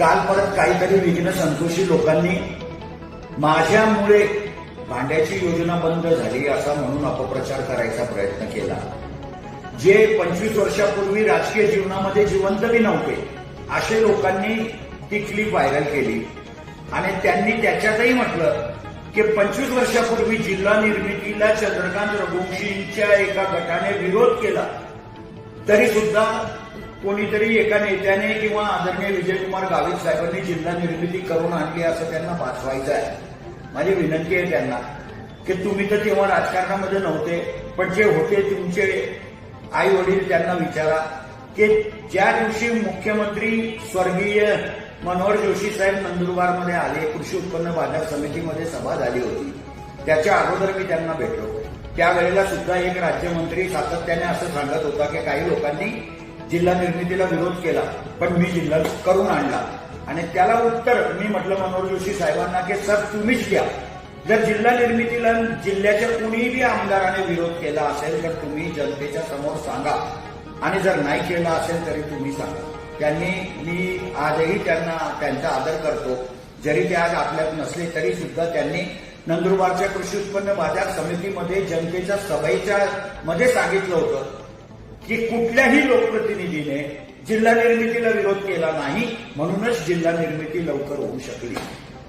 काल परत काहीतरी विघ्न संतोषी लोकांनी माझ्यामुळे भांड्याची योजना बंद झाली असा म्हणून अपप्रचार करायचा प्रयत्न केला. जे पंचवीस वर्षापूर्वी राजकीय जीवनामध्ये जिवंत बी नव्हते असे लोकांनी ती क्लिप व्हायरल केली. आणि त्यांनी त्याच्यातही म्हटलं की पंचवीस वर्षापूर्वी जिल्हा निर्मितीला चंद्रकांत रघुवंशींच्या एका गटाने विरोध केला तरी सुद्धा कोणीतरी एका नेत्याने किंवा आदरणीय विजयकुमार गावित साहेबांनी जिल्हा निर्मिती करून आणली असं त्यांना भासवायचं आहे. माझी विनंती आहे त्यांना की तुम्ही तर तेव्हा राजकारणामध्ये नव्हते पण जे होते तुमचे आई वडील त्यांना विचारा की ज्या दिवशी मुख्यमंत्री स्वर्गीय मनोहर जोशी साहेब नंदुरबारमध्ये आले कृषी उत्पन्न बाजार समितीमध्ये सभा झाली होती त्याच्या अगोदर मी त्यांना भेटलो. त्यावेळेला सुद्धा एक राज्यमंत्री सातत्याने असं सांगत होता की काही लोकांनी जिल्हा निर्मितीला विरोध केला पण मी जिल्हा करून आणला. आणि त्याला उत्तर मी म्हटलं मनोहर जोशी साहेबांना की सर तुम्हीच घ्या. जर जिल्हा निर्मितीला जिल्ह्याच्या कुणीही आमदाराने विरोध केला असेल तर तुम्ही जनतेच्या समोर सांगा. आणि जर नाही केला असेल तरी तुम्ही सांगा. त्यांनी मी आजही त्यांना त्यांचा आदर करतो. जरी ते आज आपल्यात नसले तरी सुद्धा त्यांनी नंदुरबारच्या कृषी उत्पन्न बाजार समितीमध्ये जनतेच्या सभेच्या मध्ये सांगितलं होतं. की कुठल्याही लोकप्रतिनिधीने जिल्हा निर्मितीला विरोध केला नाही म्हणूनच जिल्हा निर्मिती लवकर होऊ शकली.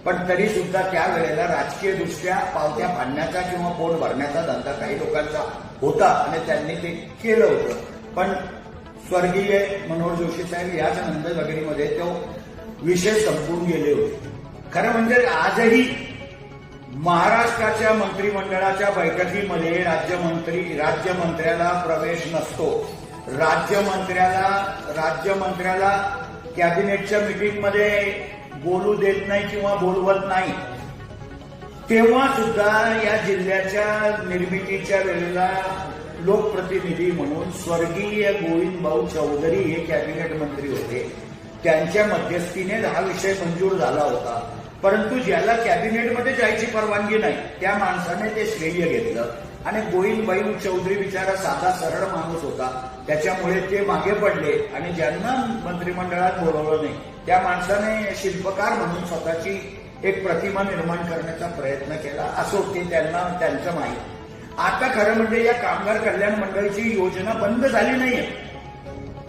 पण तरी सुद्धा त्यावेळेला राजकीय दृष्ट्या पावत्या फाडण्याचा किंवा पोट भरण्याचा धंदा काही लोकांचा होता आणि त्यांनी ते केलं होतं. पण स्वर्गीय मनोहर जोशी साहेब याच नंदनगरीमध्ये तो विषय संपून गेले होते. खरं म्हणजे आजही महाराष्ट्राच्या मंत्रिमंडळाच्या बैठकीमध्ये राज्यमंत्री राज्यमंत्र्याला प्रवेश नसतो. राज्यमंत्र्याला राज्यमंत्र्याला कॅबिनेटच्या मिटिंगमध्ये बोलू देत नाही किंवा बोलवत नाही. तेव्हा सुद्धा या जिल्ह्याच्या निर्मितीच्या वेळेला लोकप्रतिनिधी म्हणून स्वर्गीय गोविंद भाऊ चौधरी हे कॅबिनेट मंत्री होते. त्यांच्या मध्यस्थीने हा विषय मंजूर झाला होता. परंतु ज्याला कॅबिनेटमध्ये जायची परवानगी नाही त्या माणसाने ते श्रेय घेतलं. आणि गोविंदबाई चौधरी बिचारा साधा सरळ माणूस होता. त्याच्यामुळे ते मागे पडले आणि ज्यांना मंत्रिमंडळात बोलवलं नाही त्या माणसाने शिल्पकार म्हणून स्वतःची एक प्रतिमा निर्माण करण्याचा प्रयत्न केला असो ते त्यांना त्यांचं माहीत. आता खरं म्हणजे या कामगार कल्याण मंडळाची योजना बंद झाली नाहीये.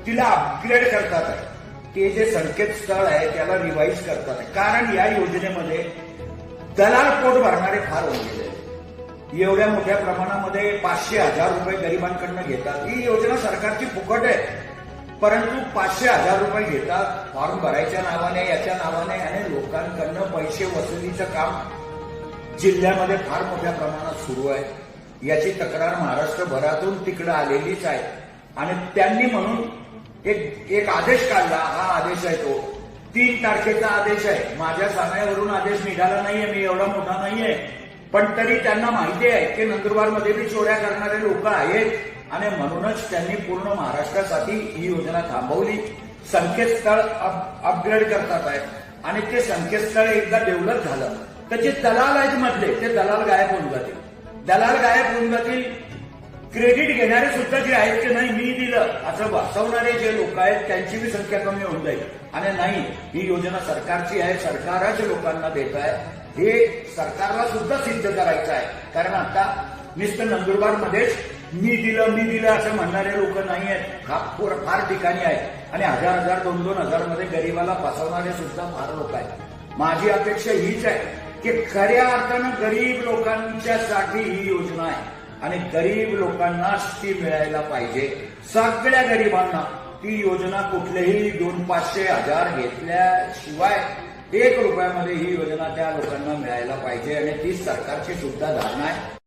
तिला अपग्रेड करतात. आहे ते जे संकेतस्थळ आहे त्याला रिवाईज करतात. कारण या योजनेमध्ये दलाल पोट भरणारे फार होते एवढ्या मोठ्या प्रमाणामध्ये पाचशे हजार रुपये गरिबांकडनं घेतात. ही योजना सरकारची फुकट आहे. परंतु पाचशे हजार रुपये घेतात फॉर्म भरायच्या नावाने याच्या नावाने आणि लोकांकडनं पैसे वसुलीचं काम जिल्ह्यामध्ये फार मोठ्या प्रमाणात सुरू आहे. याची तक्रार महाराष्ट्रभरातून तिकडं आलेलीच आहे. आणि त्यांनी म्हणून एक एक आदेश काढला. हा आदेश आहे तो. तीन तारखेचा आदेश आहे. माझ्या सांगण्यावरून आदेश निघाला नाहीये मी एवढा मोठा नाहीये. पण तरी त्यांना माहिती आहे की नंदुरबारमध्ये बी चोऱ्या करणारे लोक आहेत. आणि म्हणूनच त्यांनी पूर्ण महाराष्ट्रासाठी ही योजना थांबवली. संकेतस्थळ अप- अपग्रेड करतात आहे. आणि ते संकेतस्थळ एकदा डेव्हलप झालं. तर जे दलाल आहेत मधले ते दलाल गायब होऊन जातील. दलाल गायब होऊन जातील. क्रेडिट घेणारे सुद्धा जे आहेत की नाही. मी असं वाचवणारे जे लोक आहेत त्यांची बी संख्या कमी होऊन जाईल. आणि नाही ही योजना सरकारची आहे सरकारच लोकांना देत आहे. हे सरकारला सुद्धा सिद्ध करायचं आहे. कारण आता नुसतं नंदुरबारमध्येच मी दिलं मी दिलं असं म्हणणारे लोक नाही आहेत. फार फार ठिकाणी आहेत. आणि हजार हजार दोन दोन हजारमध्ये गरीबाला फसवणारे सुद्धा फार लोक आहेत. माझी अपेक्षा हीच आहे की खऱ्या अर्थानं गरीब लोकांच्यासाठी ही योजना आहे. आणि गरीब लोकांना ती मिळायला पाहिजे. सगळ्या गरिबांना ती योजना कुठलेही दोन पाचशे हजार घेतल्याशिवाय एक रुपयामध्ये ही योजना त्या लोकांना मिळायला पाहिजे आणि ती सरकारची सुद्धा धारणा आहे.